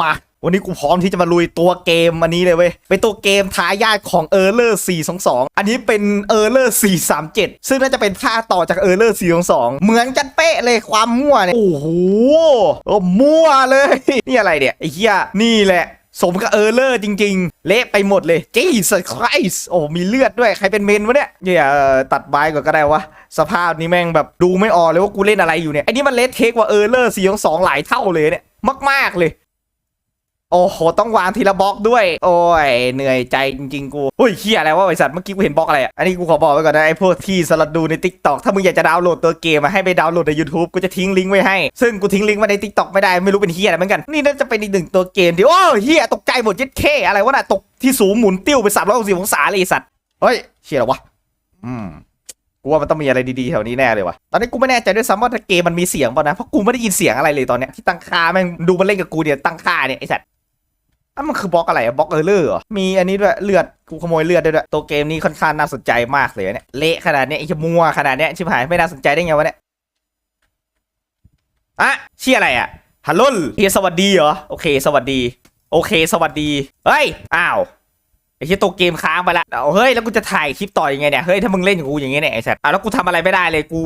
มา วันนี้กูพร้อมที่จะมาลุยตัวเกมอันนี้เลยเว้ย เป็นตัวเกมท้ายาทของ e r l e r 422 อันนี้เป็น e r l e r 437 ซึ่งน่าจะเป็นภาคต่อจาก e r l e r 422 เหมือนกันเป๊ะเลยความมั่วเนี่ย โอ้โหโอ้มั่วเลย นี่อะไรเนี่ย ไอ้เหี้ย นี่แหละสมกับเออร์เลอร์จริง ๆ เละไปหมดเลย Jesus Christ โอ้ มีเลือดด้วย ใครเป็นเมนวะเนี่ยเนี่ยตัดไม้ก่อนก็ได้วะ สภาพนี้แม่งแบบดูไม่ออกเลยว่ากูเล่นอะไรอยู่เนี่ยไอ้นี่มันเลทเทคกว่าเออร์เลอร์สี่สองหลายเท่าเลยเนี่ย มาก ๆ เลย โอ้โห ต้องวางทีละบล็อกด้วย โอ้ย เหนื่อยใจจริงๆกูเฮ้ยเฮียอะไรวะบริษัทเมื่อกี้กูเห็นบล็อกอะไรอะ อันนี้กูขอบอกไว้ก่อนนะ ไอ้พวกที่สลัดดูใน t ิ k t o k ถ้ามึงอยากจะดาวน์โหลดตัวเกมมาให้ไปดาวน์โหลดใน YouTube กูจะทิ้งลิงก์ไว้ให้ ซึ่งกูทิ้งลิงก์ไว้ใน t ิ k t o k ไม่ได้ไม่รู้เป็นเฮียอะไรเหมือนกัน นี่น่าจะเป็นอีกหนึ่งตัวเกมที่โอ้เฮียตกใจหมดเจ็ดเคอะไรวะน่ะตกที่สูงหมุนติ้วไปสามร้อยหกสิบองศาเลยไอ้สัตว์เฮ้ยเชี่ยหรอวะอืมกูว่ามันต้องมีอะไรดีๆแถวนี้แน่เลยวะตอนนี้กูไม่แน่ใจด้วยซ้ำว่าเกมมันมีเสียงเปล่านะ เพราะกูไม่ได้ยินเสียงอะไรเลยตอนเนี้ยที่ตั้งค่าแม่งดูมันเล่นกับกูเนี่ยตั้งค่าเนี่ยไอ้สัตว์ อะมันคือบล็อกอะไรอะบล็อกเออร์เลอร์เหรอมีอันนี้ด้วยเลือดกูขโมยเลือดด้วยด้วยตัวเกมนี้ค่อนข้างน่าสนใจมากเลยเนี่ยเละขนาดเนี้ยไอ้ชมัวขนาดเนี้ยชิบหายไม่น่าสนใจได้ไงวะเนี่ยอะชื่ออะไรอะฮัลโหลเฮียสวัสดีเหรอโอเค สวัสดี โอเค สวัสดีเฮ้ยอ้าวไอ้ที่ตัวเกมค้างไปละเฮ้ยแล้วกูจะถ่ายคลิปต่อยังไงเนี่ยเฮ้ยถ้ามึงเล่นกับกูอย่างเงี้ยเนี่ยไอ้สัตว์อะแล้วกูทำอะไรไม่ได้เลยกู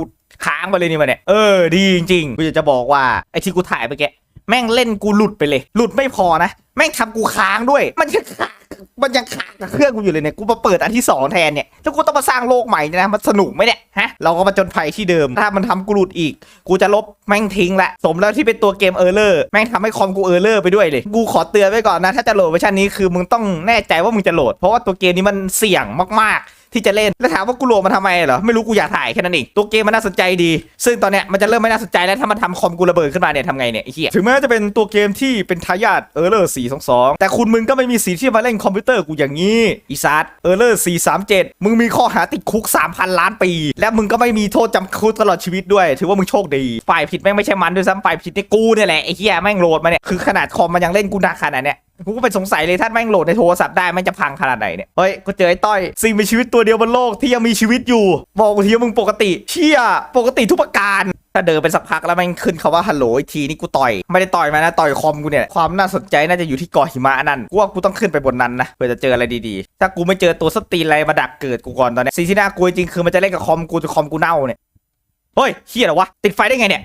ค้างไปเลยนี่มาเนี่ยเออดีจริงๆกูจะบอกว่าไอ้ที่กูถ่ายไปแกแม่งเล่นกูหลุดไปเลย หลุดไม่พอนะ แม่งทำกูค้างด้วย มันยังค้างมันยังค้างกับเครื่องกูอยู่เลยเนี่ยกูมาเปิดอันที่สองแทนเนี่ยแล้วกูต้องมาสร้างโลกใหม่เนี่ยนะมันสนุกไหมเนี่ยฮะเราก็มาจนภัยที่เดิม ถ้ามันทำกูหลุดอีก กูจะลบแม่งทิ้งละสมแล้วที่เป็นตัวเกมเออร์เลอร์แม่งทำให้คอมกูเออร์เลอร์ไปด้วยเลย กูขอเตือนไว้ก่อนนะถ้าจะโหลดเวอร์ชันนี้คือมึงต้องแน่ใจว่ามึงจะโหลด เพราะว่าตัวเกมนี้มันเสี่ยงมากๆ ที่จะเล่นแล้วถามว่ากูโหลดมาทำไมเหรอไม่รู้กูอยากถ่ายแค่นั้นเองตัวเกมมันน่าสนใจดี ซึ่งตอนเนี้ยมันจะเริ่มไม่น่าสนใจแล้วถ้ามันทำคอมกูระเบิดขึ้นมาเนี่ยทำไงเนี่ยไอ้เหี้ยถึงแม้จะเป็นตัวเกมที่เป็นทายาทเออร์เลอร์422แต่คุณมึงก็ไม่มีสิทธิ์ที่มาเล่นคอมพิวเตอร์กูอย่างนี้อีซาร์เออร์เลอร์437มึงมีข้อหาติดคุก3,000ล้านปี และมึงก็ไม่มีโทษจำคุกตลอดชีวิตด้วย ถือว่ามึงโชคดีฝ่ายผิดแม่งไม่ใช่มันด้วยซ้ำฝ่ายผิดนี่กูเนี่ยแหละไอ้เหี้ยแม่งโหลดมาเนี่ยคือขนาดคอมมันยังเล่นกูหนักขนาดเนี้ย กูก็เป็นสงสัยเลยถ้าแม่งโหลดในโทรศัพท์ได้แม่งจะพังขนาดไหนเนี่ย เฮ้ยกูเจอไอ้ต้อย สิ่งมีชีวิตตัวเดียวบนโลกที่ยังมีชีวิตอยู่ บอกกูทีว่ามึงปกติ เชี่ยปกติทุกประการ ถ้าเดินไปสักพักแล้วแม่งขึ้นคาว่าฮัลโหลอีกทีนี่กูต่อย ไม่ได้ต่อยมานะต่อยคอมกูเนี่ย ความน่าสนใจน่าจะอยู่ที่เกาะหิมะนั่นกูว่ากูต้องขึ้นไปบนนั้นนะเพื่อจะเจออะไรดีๆ ถ้ากูไม่เจอตัวสตีนอะไรมาดักเกิดกูก่อนตอนนี้สิ่งที่น่ากลัวจริงคือมันจะเล่นกับคอมกูจนคอมกูเน่าเนี่ยเฮ้ยเฮียเหรอวะติดไฟได้ไงเนี่ย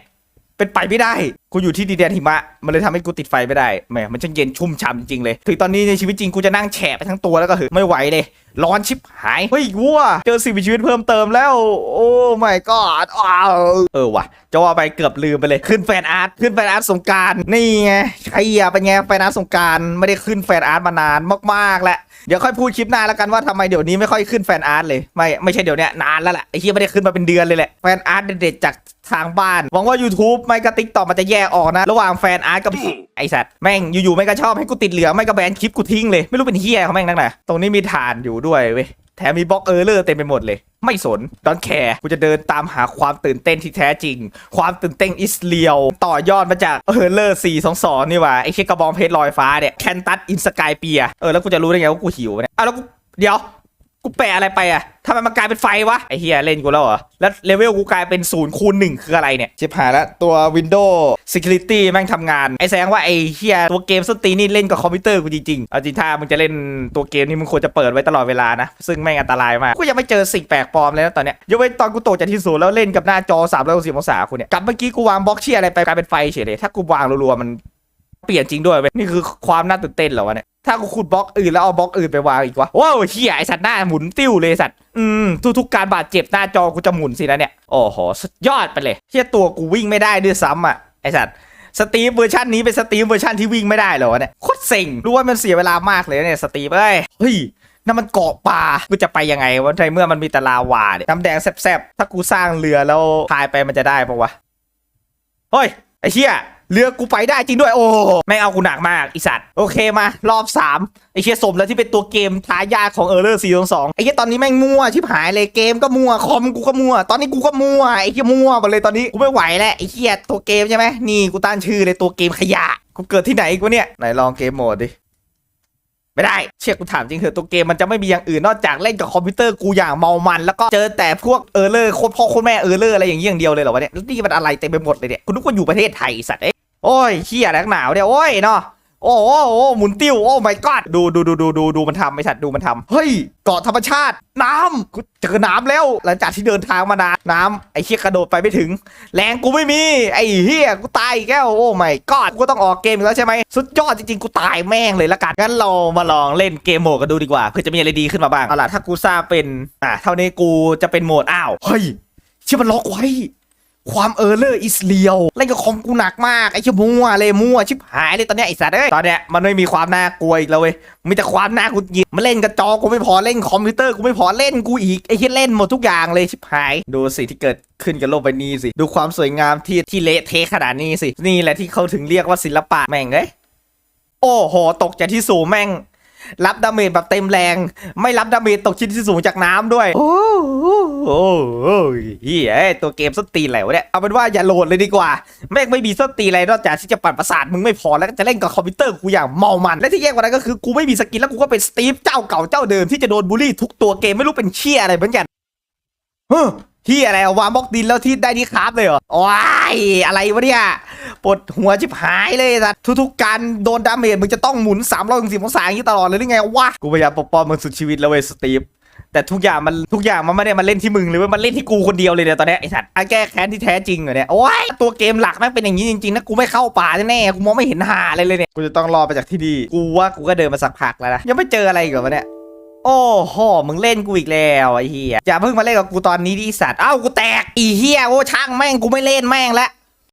เป็นไปไม่ได้ กูอยู่ที่ดินแดนหิมะ มันเลยทำให้กูติดไฟไม่ได้ แหม มันช่างเย็นชุ่มฉ่ำจริงๆเลย ถึงตอนนี้ในชีวิตจริงกูจะนั่งแฉะไปทั้งตัวแล้วก็เหอะไม่ไหวเลย ร้อนชิบหาย เฮ้ยวัว เจอสิ่งมีชีวิตเพิ่มเติมแล้ว โอ้ my god อ้าวเออว่ะ จะว่าไปเกือบลืมไปเลย ขึ้นแฟนอาร์ต ขึ้นแฟนอาร์ตสงการ นี่ไงใครอะเป็นไงแฟนอาร์ตสงการ ไม่ได้ขึ้นแฟนอาร์ตมานานมากๆแล้ว เดี๋ยวค่อยพูดคลิปหน้าแล้วกันว่าทำไมเดี๋ยวนี้ไม่ค่อยขึ้นแฟนอาร์ตเลย ไม่ไม่ใช่เดี๋ยวเนี้ยนานแล้วแหละไอ้เฮียไม่ได้ขึ้นมาเป็นเดือนเลยแหละแฟนอาร์ตเด็ดๆจากทางบ้าน หวังว่า YouTube ไม่กระติกต่อมันจะแยกออกนะ ระหว่างแฟนอาร์ตกับ ไอสัตว์แม่งอยู่ๆไม่งก็ชอบให้กูติดเหลืองไม่ก็แบนคลิปกูทิ้งเลยไม่รู้เป็นเฮียเขาแม่งนักหนาตรงนี้มีฐานอยู่ด้วยเว้ยแถมมีบล็อกเออร์เลอร์เต็มไปหมดเลย ไม่สนดอนแคร์กูจะเดินตามหาความตื่นเต้นที่แท้จริง ความตื่นเต้นอิสเลียว ต่อยอดมาจากเออร์เลอร์422นี่ว่าไอเชี่ยกระบองเพชรลอยฟ้าเนี่ยแคนตัสอินสกายเปียเออแล้วกูจะรู้ได้ไงว่ากูหิวเนี่ยอะแล้วกูเดี๋ยว กูแปะอะไรไปอะทำไมมันกลายเป็นไฟวะ ไอเฮียเล่นกูแล้วเหรอ แล้วเลเวลกูกลายเป็นศูนย์คูณหนึ่งคืออะไรเนี่ย ชิบหายแล้วตัว Windows Security แม่งทำงาน ไอแสดงว่าไอเฮียตัวเกมส้นตีนี่เล่นกับคอมพิวเตอร์กูจริงๆ เอาจริงถ้ามึงจะเล่นตัวเกมนี่มึงควรจะเปิดไว้ตลอดเวลานะ ซึ่งแม่งอันตรายมาก กูยังไม่เจอสิ่งแปลกปลอมเลยนะตอนเนี้ยยกเว้นตอนกูโตจากที่สูงแล้วเล่นกับหน้าจอ360องศากูเนี่ยกับเมื่อกี้กูวางบล็อกเชียอะไรไปกลายเป็นไฟเฉยเลยถ้ากูวางรัวๆมัน เปลี่ยนจริงด้วยเว้ยนี่คือความน่าตื่นเต้นเหรอวะเนี่ยถ้ากูขุดบล็อกอื่นแล้วเอาบล็อกอื่นไปวางอีกวะว้าวเฮียไอสัตว์หน้าหมุนติ้วเลยสัตว์อืมทุกๆการบาดเจ็บหน้าจอกูจะหมุนสินะเนี่ยโอ้โหสุดยอดไปเลยเฮียตัวกูวิ่งไม่ได้ด้วยซ้ำอะไอสัตว์สตรีมเวอร์ชันนี้เป็นสตรีมเวอร์ชันที่วิ่งไม่ได้เหรอเนี่ยโคตรเซ็งรู้ว่ามันเสียเวลามากเลยเนี่ยสตรีมเอ้ยเฮ้ยนั่นมันเกาะปลากูจะไปยังไงวะในเมื่อมันมีต่ลาวาเนี่ยน้ำแดงแซ่บๆถ้ากูสร้างเรือแล้วพายไปมันจะได้ปะวะเฮ้ยไอ้เหี้ย เรือกูไปได้จริงด้วยโอ้ไม่งเอากูหนักมากอีสัตว์โอเคมารอบ3ไอ้เชี่ยสมแล้วที่เป็นตัวเกมท้ายาทของเออร์เลอร์422ไอ้เชี่ยตอนนี้แม่งมั่วชิบหายเลยเกมก็มั่วคอมกูก็มั่วตอนนี้กูก็มั่วไอ้เชี่ยมั่วหมดเลยตอนนี้กูไม่ไหวแล้วไอ้เชี่ยตัวเกมใช่ไหมนี่กูตั้งชื่อเลยตัวเกมขยะกูเกิดที่ไหนกูเนี่ยไหนลองเกมโหมดดิไม่ได้ เชื่อกูถามจริงเถอะตัวเกมมันจะไม่มีอย่างอื่นนอกจากเล่นกับคอมพิวเตอร์กูอย่างเมามัน แล้วก็เจอแต่พวกเออร์เลอร์โคตรพ่อโคตรแม่เออร์เลอร์อะไรอย่างเงี้ยอย่างเดียวเลยเหรอวะเนี่ยนี่มันอะไรเต็มไปหมดเลยเนี่ยคุณทุกคนอยู่ประเทศไทยสัตว์เอ โอ้ยเฮียแหลกหนาวเนี่ยโอ้ยเนาะโอ้โหโอ้หมุนติ้วโอ้ my god ดูดูดูดูดูดูมันทำไอ้สัตว์ดูมันทำเฮ้ยเกาะธรรมชาติ น้ำกูเจอน้ำแล้ว หลังจากที่เดินทางมานานน้ำไอ้เชี่ยกระโดดไปไม่ถึง แรงกูไม่มี ไอ้เฮียกูตายอีกแล้วโอ้ my god กูก็ต้องออกเกมแล้วใช่ไหมสุดยอดจริงๆ กูตายแม่งเลยละกันงั้นเรามาลองเล่นเกมโหมดกันดูดีกว่าเพื่อจะมีอะไรดีขึ้นมาบ้างเอาล่ะถ้ากูสร้างเป็นอะเท่านี้กูจะเป็นโหมดอ้าวเฮ้ยเชี่ยมันล็อกไว้ ความเออเลอร์อิสเลียวเล่นกับคอมกูหนักมาก ไอ้ชิบมั่วเลยมั่วชิบหายเลยตอนเนี้ยไอ้สัตว์เอ้ยตอนเนี้ยมันไม่มีความน่ากลัวอีกแล้วเว้ยมีแต่ความน่ากูหยิบมาเล่นกับจอกูไม่พอเล่นคอมพิวเตอร์กูไม่พอเล่นกูอีกไอ้ที่เล่นหมดทุกอย่างเลยชิบหาย ดูสิที่เกิดขึ้นกับโลกใบนี้สิ ดูความสวยงามที่ที่เละเทะขนาดนี้สิ นี่แหละที่เขาถึงเรียกว่าศิลปะแม่งเอ้ยโอ้โหตกจากที่สูงแม่ง รับดาเมจแบบเต็มแรง ไม่รับดาเมจตกชิ้นที่สูงจากน้ำด้วย โอ้ เฮียเอ้ยตัวเกมส้นตีนอะไรวะเนี่ย เอาเป็นว่าอย่าโหลดเลยดีกว่า แม่งไม่มีส้นตีนอะไรนอกจากที่จะปั่นประสาทมึงไม่พอแล้วก็จะเล่นกับคอมพิวเตอร์กูอย่างเมามัน และที่แย่กว่านั้นก็คือกูไม่มีสกินแล้วกูก็เป็นสตีฟเจ้าเก่าเจ้าเดิมที่จะโดนบูลลี่ทุกตัวเกมไม่รู้เป็นเชี่ยอะไรเหมือนกันเฮ้อที่อะไรอะวางบล็อกดินแล้วที่ได้ที่คราฟเลยเหรอว้ายอะไรวะเนี่ยปวดหัวชิบหายเลยสัตว์ทุกๆการโดนดาเมจมึงจะต้องหมุน3 6 0องศาอย่างนี้ตลอดเลยหรือไงวะกูพยายามปกป้องมึงสุดชีวิตแล้วเว้ยสตีฟ แต่ทุกอย่างมันทุกอย่างมันไม่ได้มาเล่นที่มึงเลยเว้ยมันเล่นที่กูคนเดียวเลยเนี่ยตอนเนี้ยไอ้สัตว์อันแก้แค้นที่แท้จริงเหรอเนี่ยโอ้ยตัวเกมหลักแม่งเป็นอย่างนี้จริงๆนะกูไม่เข้าป่าแน่ๆกูมองไม่เห็นหาอะไรเลยเนี่ยกูจะต้องรอไปจากที่ดีกูว่ากูก็เดินมาสักพักแล้วนะยังไม่เจออะไรอีกเหรอวะเนี่ยโอ้โหมึงเล่นกูอีกแล้วไอ้เฮียอย่าเพิ่งมาเล่นกับกูตอนนี้ดิสัตว์เอ้ากูแตกอีเฮียโอ้ช่างแม่งกูไม่เล่นแม่งแล้ว